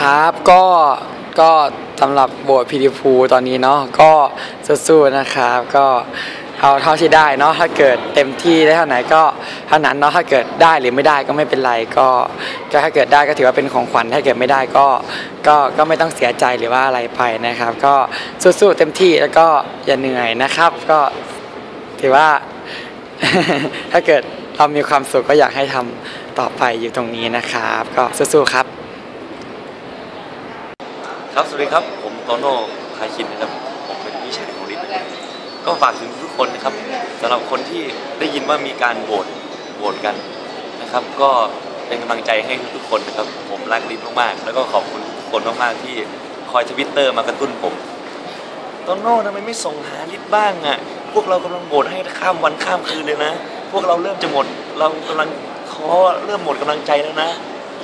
ครับก็ก็สำหรับโบสถ์พีดีพูตอนนี้เนาะก็สู้ๆนะครับ ก็เอาเท่าที่ได้เนาะถ้าเกิดเต็มที่ได้เท่าไหนก็เท่านั้นเนาะถ้าเกิดได้หรือไม่ได้ก็ไม่เป็นไรก็ก็ถ้าเกิดได้ก็ถือว่าเป็นของขวัญถ้าเกิดไม่ได้ก็ก็ก็ไม่ต้องเสียใจหรือว่าอะไรไปนะครับ ก็สู้ๆเต็มที่แล้วก็อย่าเหนื่อยนะครับ ก็ถือว่า ถ้าเกิดเรามีความสุขก็อยากให้ทำต่อไปอยู่ตรงนี้นะครับ ก็สู้ๆครับ ครับสวัสดีครับ ผมโตโน่คายินนะครับ ผมเป็นพี่ชายของลิศนะครับก็ฝากถึงทุกคนนะครับสำหรับคนที่ได้ยินว่ามีการโหวตโหวตกันนะครับ ก็เป็นกำลังใจให้ทุกๆคนนะครับ ผมรักลิศมากๆแล้วก็ขอบคุณทุกคนมากๆที่คอยทวิตเตอร์มากระตุ้นผมโตโน่ทำไมไม่ส่งหาลิศบ้างอะพวกเรากำลังโหวตให้ข้ามวันข้ามคืนเลยนะ พวกเราเริ่มจะหมดเรากำลังขอเริ่มหมดกำลังใจแล้วนะ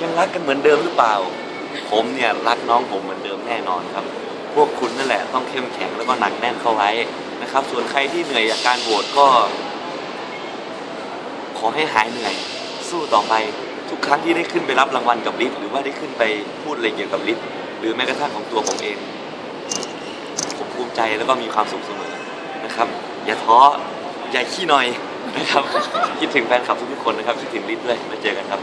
ยังรักกันเหมือนเดิมหรือเปล่า ผมเนี่ยรักน้องผมเหมือนเดิมแน่นอนครับ พวกคุณนั่นแหละต้องเข้มแข็งแล้วก็หนักแน่นเข้าไว้นะครับ ส่วนใครที่เหนื่อยจากการโหวตก็ ขอให้หายเหนื่อย สู้ต่อไปทุกครั้งที่ได้ขึ้นไปรับรางวัลกับลิศหรือว่าได้ขึ้นไปพูดอะไรเกี่ยวกับลิศหรือแม้กระทั่งของตัวผมเอง ผมภูมิใจแล้วก็มีความสุขเสมอนะครับ อย่าท้ออย่าขี้หน่อยนะครับ คิดถึงแฟนคลับทุกๆคนนะครับคิดถึงลิศด้วยมาเจอกันครับ